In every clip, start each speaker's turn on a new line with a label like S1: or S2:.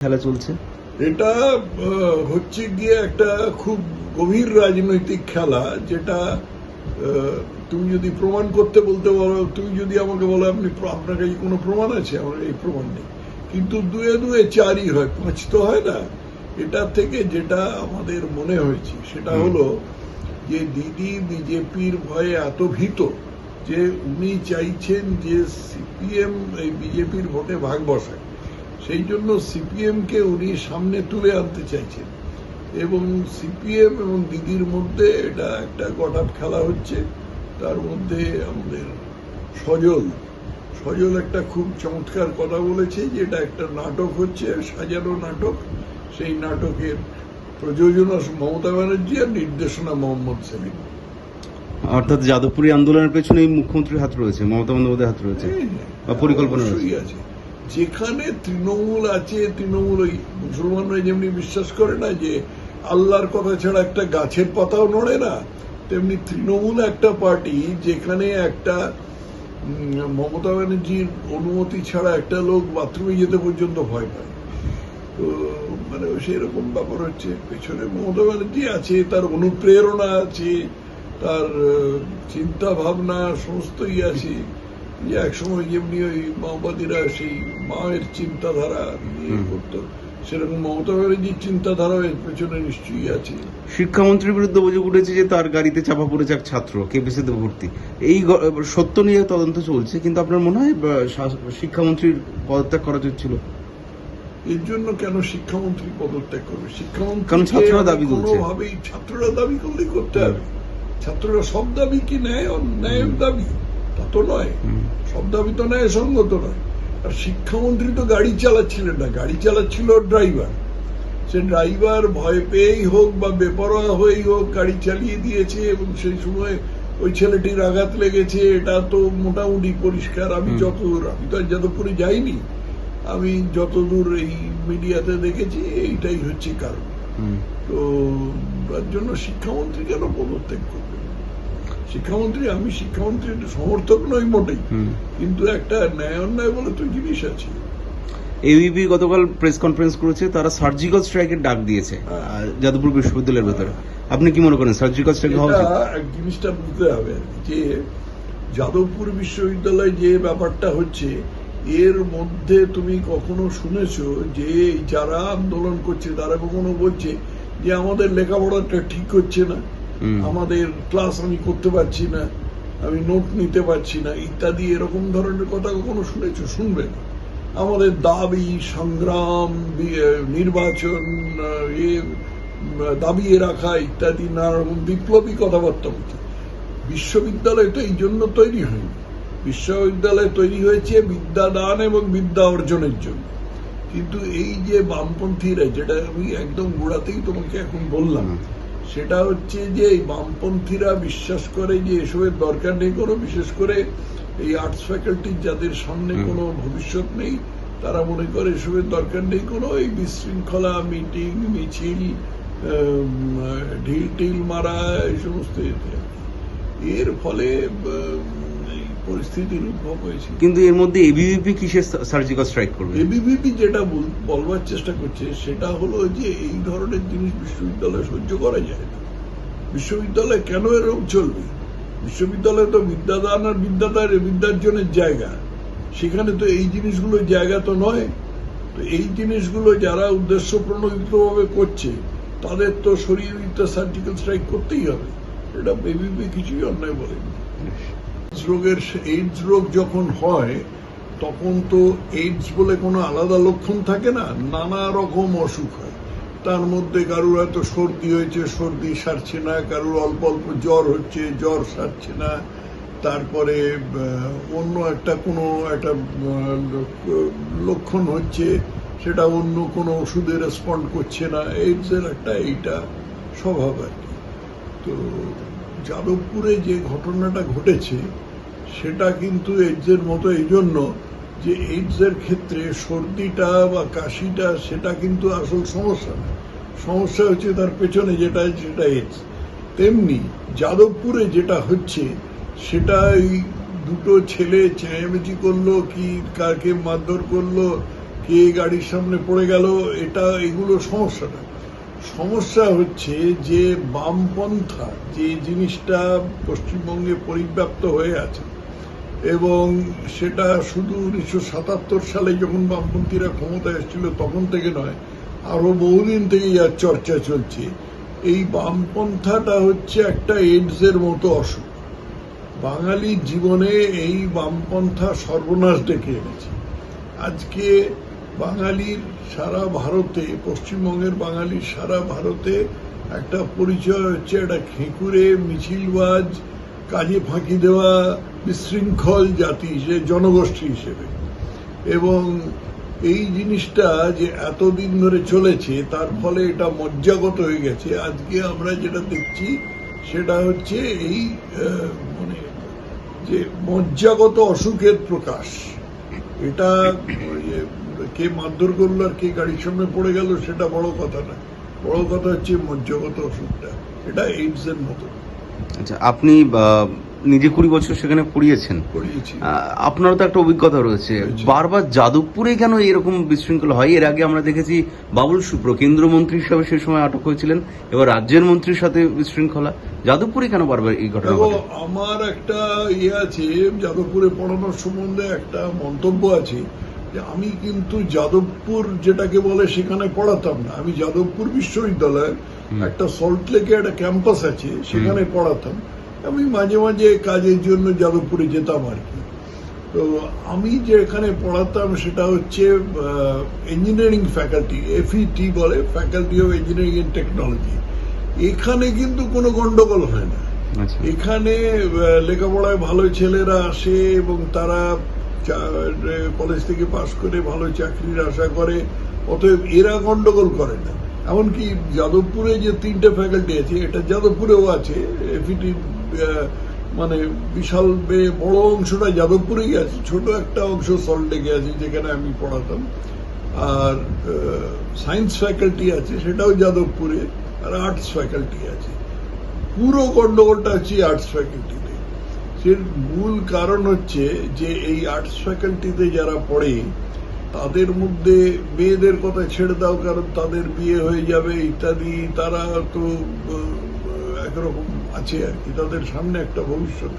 S1: খেলা চলছে?
S2: এটা হচ্ছে গিয়ে একটা খুব গভীর রাজনৈতিক খেলা যেটা তুমি যদি প্রমাণ করতে বলতে বলো তুমি যদি আমাকে বলো আপনি আপনার কাছে কোনো প্রমাণ আছে? আমার এই প্রমাণ নেই। কিন্তু দুয়ে দুয়ে চারই হয় পাঁচ তো হয় না। এটা থেকে যেটা আমাদের মনে হয়েছে সেটা হলো যে দিদি বিজেপির ভয়ে এত ভীত যে উনি চাইছেন যে সিপিএম এই বিজেপির ভোটে ভাগ বসায়। সেই জন্য সিপিএম কে উনি সামনে তুলে আনতে চাইছেন। এবং সিপিএম এবং দিদির মধ্যে এটা একটা গটাপ খেলা হচ্ছে। তার মধ্যে আমাদের সজল। সজল একটা খুব চমৎকার কথা বলেছে যে এটা একটা নাটক হচ্ছে সাজানো নাটক। সেই নাটকের প্রযোজনা মমতা ব্যানার্জি আর নির্দেশনা মোহাম্মদ সেলিম।
S1: অর্থাৎ যাদবপুরী আন্দোলনের পেছনে এই মুখ্যমন্ত্রীর হাত রয়েছে মমতা বন্দ্যোপাধ্যায়ের হাত রয়েছে বা পরিকল্পনা রয়েছে।
S2: আছে। যেখানে তৃণমূল আছে, তৃণমূল ওই মুসলমানরা যেমনি বিশ্বাস করে না যে আল্লাহর কথা ছাড়া একটা গাছের পাতাও নড়ে না, তেমনি তৃণমূল একটা পার্টি যেখানে একটা মমতা ব্যানার্জির অনুমতি ছাড়া একটা লোক বাথরুমে যেতে পর্যন্ত ভয় পায়। তো মানে সেই রকম ব্যাপার হচ্ছে। পেছনে মমতা ব্যানার্জি আছে, তার অনুপ্রেরণা আছে, তার চিন্তা ভাবনা সমস্তই আছে। যে একসময় যেমনি ওই মাওবাদীরা সেই মায়ের চিন্তাধারা নিয়ে
S1: হুম।
S2: করতো সেরকম মমতা ব্যানার্জির চিন্তাধারা এর পেছনে নিশ্চয়ই আছে।
S1: শিক্ষামন্ত্রীর বিরুদ্ধে অভিযোগ উঠেছে যে তার গাড়িতে চাপা পড়েছে এক ছাত্র কেপিসিতে ভর্তি। এই সত্য নিয়ে তদন্ত চলছে কিন্তু আপনার মনে হয় শিক্ষামন্ত্রীর পদত্যাগ করা উচিত ছিল?
S2: এর জন্য কেন শিক্ষামন্ত্রী পদত্যাগ করবে? শিক্ষামন্ত্রী
S1: কারণ ছাত্ররা দাবি করছে।
S2: কোনোভাবেই ছাত্ররা দাবি করলেই করতে হবে। ছাত্ররা সব দাবি কি ন্যায় ন্যায়ের দাবি? তা তো নয় ন্যায় সঙ্গত নয়। আর শিক্ষামন্ত্রী তো গাড়ি চালাচ্ছিলেন না। গাড়ি চালাচ্ছিল ড্রাইভার। সে ড্রাইভার ভয় পেয়েই হোক বা বেপরোয়া হয়েই হোক গাড়ি চালিয়ে দিয়েছে এবং সেই সময় ওই ছেলেটির আঘাত লেগেছে। এটা তো মোটামুটি পরিষ্কার। আমি। যতদূর আমি তো আর যাদবপুরে যাইনি আমি যতদূর এই মিডিয়াতে দেখেছি এইটাই হচ্ছে কারণ। তো তার জন্য শিক্ষামন্ত্রী কেন পদত্যাগ করবে? শিক্ষামন্ত্রী আমি শিক্ষামন্ত্রীর সমর্থক নই মোটেই। কিন্তু একটা ন্যায় অন্যায় বলে তো জিনিস আছে।
S1: এবিপি গতকাল প্রেস কনফারেন্স করেছে তারা সার্জিক্যাল স্ট্রাইকের ডাক দিয়েছে
S2: হ্যাঁ।
S1: যাদবপুর বিশ্ববিদ্যালয়ের ভেতরে। আপনি কি মনে করেন সার্জিক্যাল স্ট্রাইক হওয়া উচিত?
S2: জিনিসটা বুঝতে হবে যে যাদবপুর বিশ্ববিদ্যালয়ে যে ব্যাপারটা হচ্ছে এর মধ্যে তুমি কখনো শুনেছো যে যারা আন্দোলন করছে তারা কখনো বলছে যে আমাদের লেখাপড়াটা ঠিক হচ্ছে না। আমাদের ক্লাস আমি করতে পারছি না আমি নোট নিতে পারছি না ইত্যাদি এরকম ধরনের কথা কখনো শুনেছো? শুনবে না। আমাদের দাবি সংগ্রাম নির্বাচন দাবিয়ে রাখা ইত্যাদি নানা রকম বিপ্লবী কথাবার্তা হচ্ছে। বিশ্ববিদ্যালয় তো এই জন্য তৈরি হয়নি। বিশ্ববিদ্যালয় তৈরি হয়েছে বিদ্যাদান এবং বিদ্যা অর্জনের জন্য। কিন্তু এই যে বামপন্থীরা যেটা আমি একদম গোড়াতেই তোমাকে এখন বললাম। সেটা হচ্ছে যে এই বামপন্থীরা বিশ্বাস করে যে এসবের দরকার নেই কোনো বিশেষ করে এই আর্টস ফ্যাকাল্টির যাদের সামনে। কোনো ভবিষ্যৎ নেই তারা মনে করে এসবের দরকার নেই কোনো এই বিশৃঙ্খলা মিটিং মিছিল ঢিল টিল মারা এই সমস্ত। এর ফলে পরিস্থিতির উদ্ভব হয়েছে।
S1: কিন্তু এর মধ্যে এবিভিপি কিসের সার্জিক্যাল স্ট্রাইক করবে?
S2: এবিভিপি যেটা বলবার চেষ্টা করছে সেটা হলো যে এই ধরনের জিনিস বিশ্ববিদ্যালয়ে সহ্য করা যায় না। বিশ্ববিদ্যালয় কেন এরকম চলবে? বিশ্ববিদ্যালয় তো বিদ্যাদান আর বিদ্যাদার বিদ্যার্জনের জায়গা। সেখানে তো এই জিনিসগুলো জায়গা তো নয়। তো এই জিনিসগুলো যারা উদ্দেশ্য প্রণোদিতভাবে করছে তাদের তো সরিয়ে দিতে সার্জিক্যাল স্ট্রাইক করতেই হবে। এটা এবিপি কিছুই অন্যায় বলেনি। এইডস রোগের এইডস রোগ যখন হয়, তখন তো এইডস বলে কোনো আলাদা লক্ষণ থাকে না, নানা রকম অসুখ হয়। তার মধ্যে কারুর হয়তো সর্দি হয়েছে, সর্দি সারছে না, কারুর অল্প অল্প জ্বর হচ্ছে, জ্বর সারছে না। তারপরে অন্য একটা কোনো একটা লক্ষণ হচ্ছে, সেটা অন্য কোনো ওষুধে রেসপন্ড করছে না। এইডসের একটা এইটা স্বভাব আর কি। তো যাদবপুরে যে ঘটনাটা ঘটেছে, সেটা কিন্তু এইডসের মতো এই জন্য যে এইডসের ক্ষেত্রে সর্দিটা বা কাশিটা, সেটা কিন্তু আসল সমস্যা না। সমস্যা হচ্ছে তার পেছনে যেটা, সেটা এইডস তেমনি যাদবপুরে যেটা হচ্ছে, সেটা এই দুটো ছেলে চেঁচামেচি করল, কি কাকে মারধর করল, কে গাড়ির সামনে পড়ে গেল, এটা এগুলো সমস্যা না। সমস্যা হচ্ছে যে বামপন্থা যে জিনিসটা পশ্চিমবঙ্গে পরিব্যাপ্ত হয়ে আছে, এবং সেটা শুধু উনিশশো সাতাত্তর সালে যখন বামপন্থীরা ক্ষমতায় এসেছিল তখন থেকে নয় আরও বহুদিন থেকে যার চর্চা চলছে। এই বামপন্থাটা হচ্ছে একটা এইডস এর মতো অসুখ। বাঙালির জীবনে এই বামপন্থা সর্বনাশ ডেকে এনেছে। আজকে বাঙালির সারা ভারতে, পশ্চিমবঙ্গের বাঙালির সারা ভারতে একটা পরিচয় হচ্ছে, একটা খেঁকুরে মিছিলবাজ, কাজে ফাঁকি দেওয়া, বিশৃঙ্খল জাতি হিসেবে জনগোষ্ঠী হিসেবে। এবং এই জিনিসটা যে এতদিন ধরে চলেছে, তার ফলে এটা মজ্জাগত হয়ে গেছে। আজকে আমরা যেটা দেখছি, সেটা হচ্ছে এই মানে যে মজ্জাগত অসুখের প্রকাশ। এটা কে মারধর করল আর কে গাড়ির সামনে পড়ে গেল সেটা বড় কথা না বড় কথা হচ্ছে মজ্জাগত অসুখটা এটা এইডস এর মতো।
S1: আচ্ছা আপনি নিজে কুড়ি বছর সেখানে পড়িয়েছেন। আপনারও তো একটা অভিজ্ঞতা রয়েছে। বারবার যাদবপুরে কেন এরকম বিশৃঙ্খলা হয়? এর আগে আমরা দেখেছি বাবুল সুপ্র কেন্দ্রমন্ত্রী হিসাবে সেই সময় আটক হয়েছিলেন। এবার রাজ্যের মন্ত্রীর সাথে বিশৃঙ্খলা। যাদবপুরে কেন বারবার এই ঘটনা
S2: আমার একটা ইয়ে আছে যাদবপুরে পড়ানোর সম্বন্ধে একটা মন্তব্য আছে। যে আমি কিন্তু যাদবপুর যেটাকে বলে সেখানে পড়াতাম না। আমি যাদবপুর বিশ্ববিদ্যালয়ের একটা সল্ট লেকে একটা ক্যাম্পাস আছে সেখানে পড়াতাম। আমি মাঝে মাঝে কাজের জন্য যাদবপুরে যেতাম আর কি। তো আমি যে এখানে পড়াতাম সেটা হচ্ছে ইঞ্জিনিয়ারিং ফ্যাকাল্টি এফইটি বলে faculty of engineering and technology এখানে কিন্তু কোনো গন্ডগোল হয় না।
S1: আচ্ছা।
S2: এখানে লেখাপড়ায় ভালো ছেলেরা আসে এবং তারা কলেজ থেকে পাশ করে ভালো চাকরির আশা করে, অতএব এরা গন্ডগোল করে না। এমনকি যাদবপুরে যে তিনটে ফ্যাকাল্টি আছে, এটা যাদবপুরেও আছে এফিটি মানে বিশাল বড় অংশটা যাদবপুরেই আছে, ছোট একটা অংশ সল্টলেকে আছে, যেখানে আমি পড়াতাম। আর সায়েন্স ফ্যাকাল্টি আছে, সেটাও যাদবপুরে, আর আর্টস ফ্যাকাল্টি আছে। পুরো গন্ডগোলটা হচ্ছে আর্টস ফ্যাকাল্টিতে সে মূল কারণ হচ্ছে যে এই আর্টস ফ্যাকাল্টিতে যারা পড়ে, তাদের মধ্যে মেয়েদের কথা ছেড়ে দাও, কারণ তাদের বিয়ে হয়ে যাবে ইত্যাদি। তারা তো একরকম আছে আর কি, তাদের সামনে একটা ভবিষ্যৎ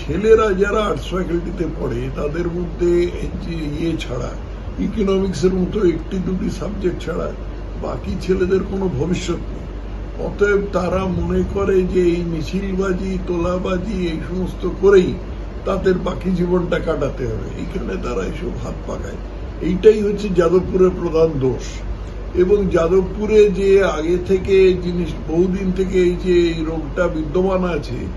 S2: ছেলেরা যারা আর্টস ফ্যাকাল্টিতে পড়ে, তাদের মধ্যে ইয়ে ছাড়া ইকোনমিক্সের মতো একটি দুটি সাবজেক্ট ছাড়া বাকি ছেলেদের কোনো ভবিষ্যৎ নেই। অতএব তারা মনে করে যে এই মিছিলবাজি, তোলাবাজি, এই সমস্ত করেই তাদের বাকি জীবনটা কাটাতে হবে। এইখানে তারা এসব হাত পাকায়। এইটাই হচ্ছে যাদবপুরের প্রধান দোষ। এবং যাদবপুরে যে আগে থেকে জিনিস, বহুদিন থেকে এই যে এই রোগটা বিদ্যমান আছে